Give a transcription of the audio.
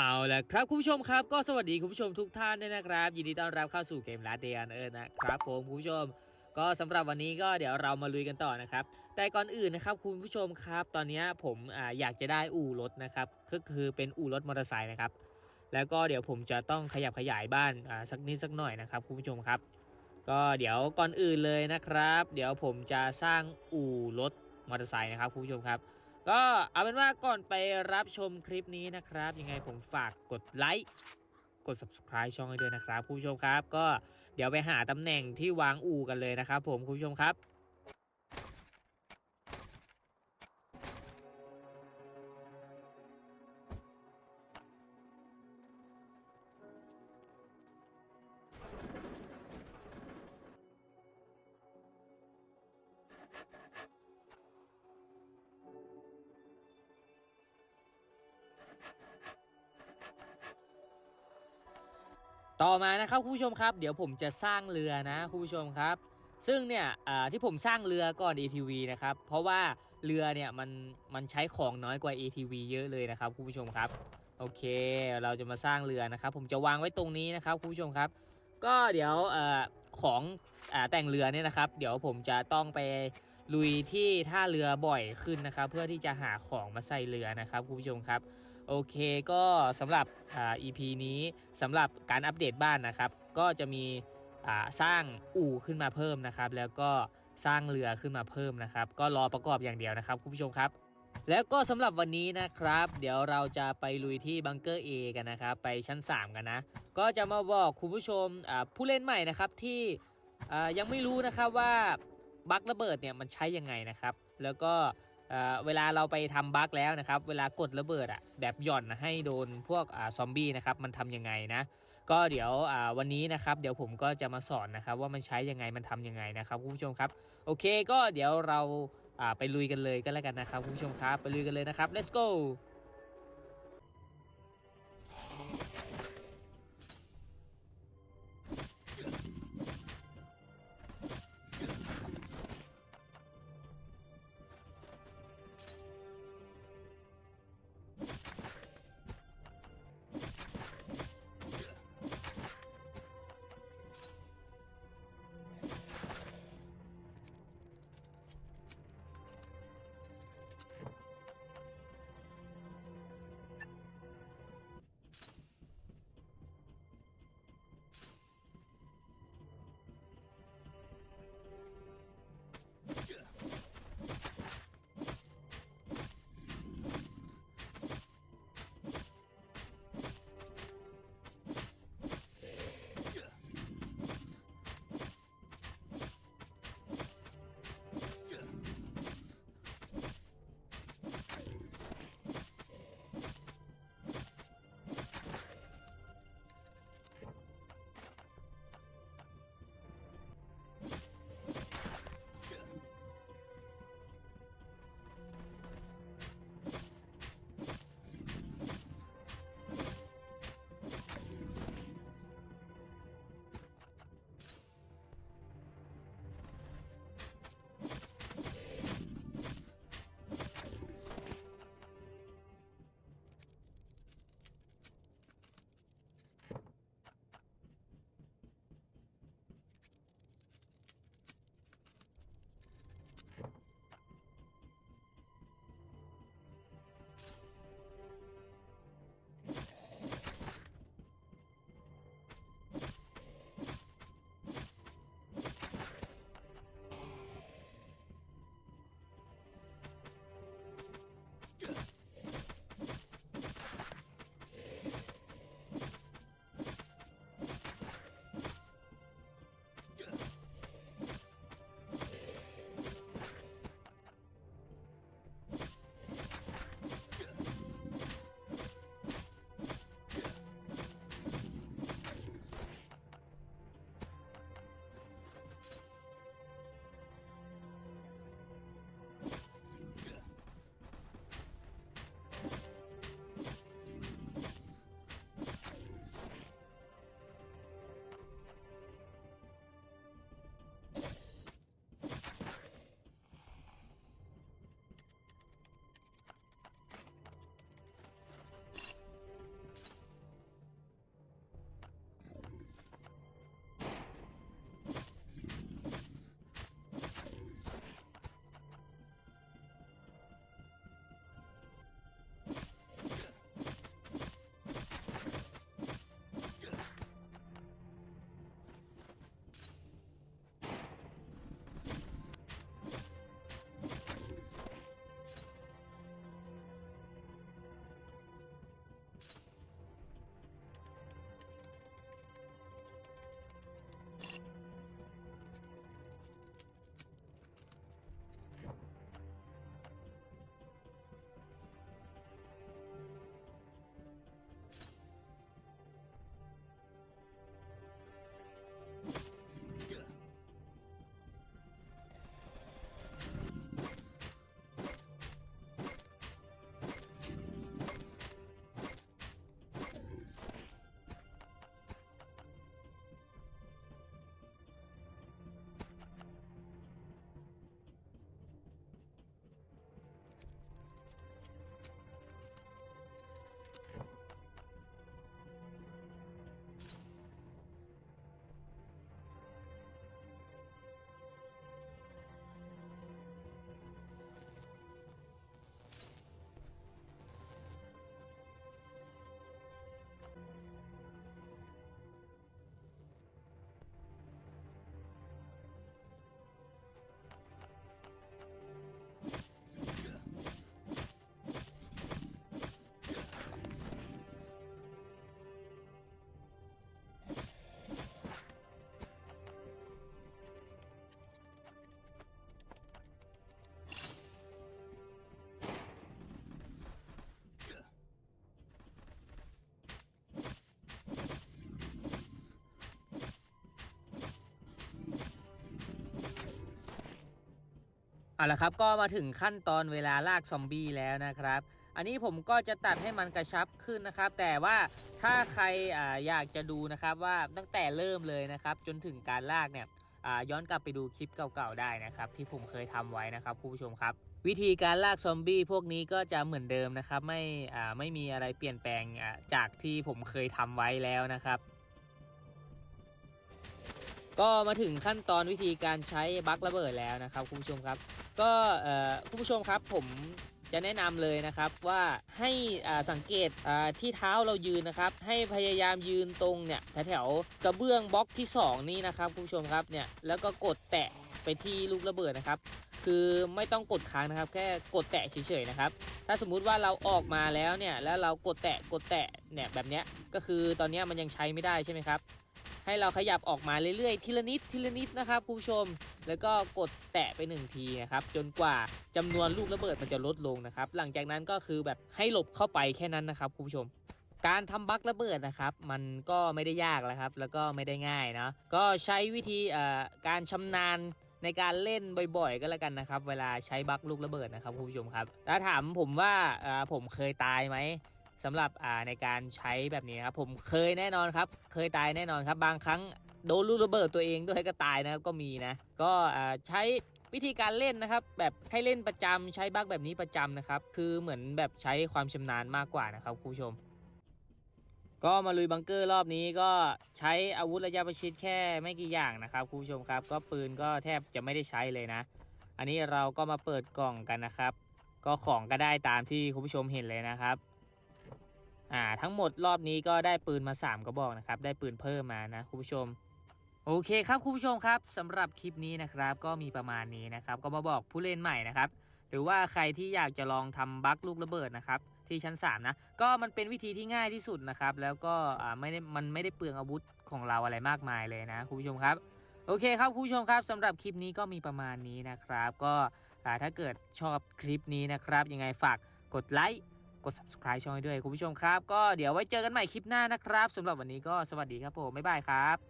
เอาละครับคุณผู้ชมครับก็สวัสดีคุณผู้ชมทุกท่านด้วยนะครับ ยินดีต้อนรับเข้าสู่เกมลาเดียนเออนะครับผมคุณผู้ชม ก็สำหรับวันนี้ก็เดี๋ยวเรามาลุยกันต่อนะครับ แต่ก่อนอื่นนะครับคุณผู้ชมครับ ตอนนี้ผมออยากจะได้อู่รถนะครับก็คือเป็นอู่รถมอเตอร์ไซค์นะครับ แล้วก็เดี๋ยวผมจะต้องขยับขยายบ้านสักนิดสักหน่อยนะครับคุณผู้ชมครับ ก็เดี๋ยวก่อนอื่นเลยนะครับ เดี๋ยวผมจะสร้างอู่รถมอเตอร์ไซค์นะครับคุณผู้ชมครับ ก็เอาเป็นว่าก่อนไปรับชมคลิปนี้นะครับ ยังไงผมฝากกดไลค์กด subscribe ช่องให้ด้วยนะครับ ผู้ชมครับ ก็เดี๋ยวไปหาตำแหน่งที่วางอู่กันเลยนะครับ ผมคุณผู้ชมครับ ต่อมานะครับคุณผู้ชมครับ เดี๋ยวผมจะสร้างเรือนะคุณผู้ชมครับ ซึ่งเนี่ยที่ผมสร้างเรือก่อน ATV นะครับ เพราะว่าเรือเนี่ยมันมันใช้ของน้อยกว่า ATV เยอะเลยนะครับคุณผู้ชมครับ โอเค เราจะมาสร้างเรือนะครับ ผมจะวางไว้ตรงนี้นะครับคุณผู้ชมครับ ก็เดี๋ยวอของอแต่งเรือเนี่ยนะครับ เดี๋ยวผมจะต้องไปลุยที่ท่าเรือบ่อยขึ้นนะครับ เพื่อที่จะหาของมาใส่เรือนะครับคุณผู้ชมครับ โอเคก็สำหรับอ่า EP นี้สำหรับการอัปเดตบ้านนะครับ ก็จะมีอ่าสร้างอู่ขึ้นมาเพิ่มนะครับ แล้วก็สร้างเรือขึ้นมาเพิ่มนะครับ ก็รอประกอบอย่างเดียวนะครับคุณผู้ชมครับ แล้วก็สำหรับวันนี้นะครับ เดี๋ยวเราจะไปลุยที่บังเกอร์ A กันนะครับ ไปชั้น 3 กันนะ ก็จะมาบอกคุณผู้ชมอ่าผู้เล่นใหม่นะครับที่อ่ายังไม่รู้นะครับว่าบั๊กระเบิดเนี่ยมันใช้ยังไงนะครับ แล้วก็ เวลาเราไปทำบั๊กแล้วนะครับ เวลากดระเบิดอะแบบหย่อนให้โดนพวกอซอมบี้นะครับ มันทำยังไงนะ ก็เดี๋ยววันนี้นะครับ เดี๋ยวผมก็จะมาสอนนะครับ ว่ามันใช้ยังไงมันทำยังไงนะครับคุณผู้ชมครับ โอเคก็เดี๋ยวเราไปลุยกันเลยก็แล้วกันนะครับคุณผู้ชมครับ ไปลุยกันเลยนะครับ let's go เอาละครับก็มาถึงขั้นตอนเวลาลากซอมบี้แล้วนะครับ อันนี้ผมก็จะตัดให้มันกระชับขึ้นนะครับ แต่ว่าถ้าใครออยากจะดูนะครับว่าตั้งแต่เริ่มเลยนะครับ จนถึงการลากเนี่ยย้อนกลับไปดูคลิปเก่าๆได้นะครับ ที่ผมเคยทำไว้นะครับคุณผู้ชมครับ วิธีการลากซอมบี้พวกนี้ก็จะเหมือนเดิมนะครับ ไม่ไม่มีอะไรเปลี่ยนแปลงจากที่ผมเคยทำไว้แล้วนะครับ ก็มาถึงขั้นตอนวิธีการใช้บัคระเบิดแล้วนะครับคุณผู้ชมครับ ก็คุณผู้ชมครับผมจะแนะนำเลยนะครับว่าให้สังเกตที่เท้าเรายืนนะครับ ให้พยายามยืนตรงเนี่ยแถวๆกระเบื้องบล็อกที่ 2 นี่นะครับคุณผู้ชมครับเนี่ยแล้วก็กดแตะไปที่ลูกระเบิดนะครับ คือไม่ต้องกดค้างนะครับ แค่กดแตะเฉยๆนะครับ ถ้าสมมุติว่าเราออกมาแล้วเนี่ยแล้วเรากดแตะกดแตะเนี่ยแบบเนี้ยก็คือตอนนี้มันยังใช้ไม่ได้ใช่ไหมครับ ให้เราขยับออกมาเรื่อยๆ ทีละนิดทีละนิดนะครับคุณผู้ชม แล้วก็กดแตะไปหนึ่งทีนะครับจนกว่าจำนวนลูกระเบิดมันจะลดลงนะครับหลังจากนั้นก็คือแบบให้หลบเข้าไปแค่นั้นนะครับคุณผู้ชมการทำบัคระเบิดนะครับ มันก็ไม่ได้ยากแล้วครับ แล้วก็ไม่ได้ง่ายเนาะก็ใช้วิธีการชำนาญในการเล่นบ่อยๆ ก็แล้วกันนะครับ เวลาใช้บัคลูกระเบิดนะครับคุณผู้ชมครับถ้าถามผมว่าผมเคยตายไหม สำหรับอ่าในการใช้แบบนี้ครับผมเคยแน่นอนครับ เคยตายแน่นอนครับ บางครั้งโดนลูกระเบิดตัวเองด้วยก็ตายนะครับก็มีนะ ก็อ่าใช้วิธีการเล่นนะครับ แบบให้เล่นประจำใช้บั๊กแบบนี้ประจำนะครับ คือเหมือนแบบใช้ความชำนาญมากกว่านะครับคุณผู้ชม ก็มาลุยบังเกอร์รอบนี้ก็ใช้อาวุธระยะประชิดแค่ไม่กี่อย่างนะครับคุณผู้ชมครับ ก็ปืนก็แทบจะไม่ได้ใช้เลยนะ อันนี้เราก็มาเปิดกล่องกันนะครับ ก็ของก็ได้ตามที่คุณผู้ชมเห็นเลยนะครับ อ่าทั้งหมดรอบนี้ก็ได้ปืนมา 3 กระบอกนะครับ ได้ปืนเพิ่มมานะคุณผู้ชม โอเคครับคุณผู้ชมครับสำหรับคลิปนี้นะครับ ก็มีประมาณนี้นะครับ ก็มาบอกผู้เล่นใหม่นะครับ หรือว่าใครที่อยากจะลองทำบั๊กลูกระเบิดนะครับที่ชั้น 3 นะ ก็มันเป็นวิธีที่ง่ายที่สุดนะครับ แล้วก็อ่าไม่ได้มันไม่ได้เปลืองอาวุธของเราอะไรมากมายเลยนะคุณผู้ชมครับ โอเคครับคุณผู้ชมครับสำหรับคลิปนี้ก็มีประมาณนี้นะครับ ก็อ่าถ้าเกิดชอบคลิปนี้นะครับ ยังไงฝากกดไลค์ ด subscribe ช่องให้ด้วยคุณผู้ชมครับ ก็เดี๋ยวไว้เจอกันใหม่คลิปหน้านะครับสำหรับวันนี้ก็สวัสดีครับผมบ๊ายบายครับ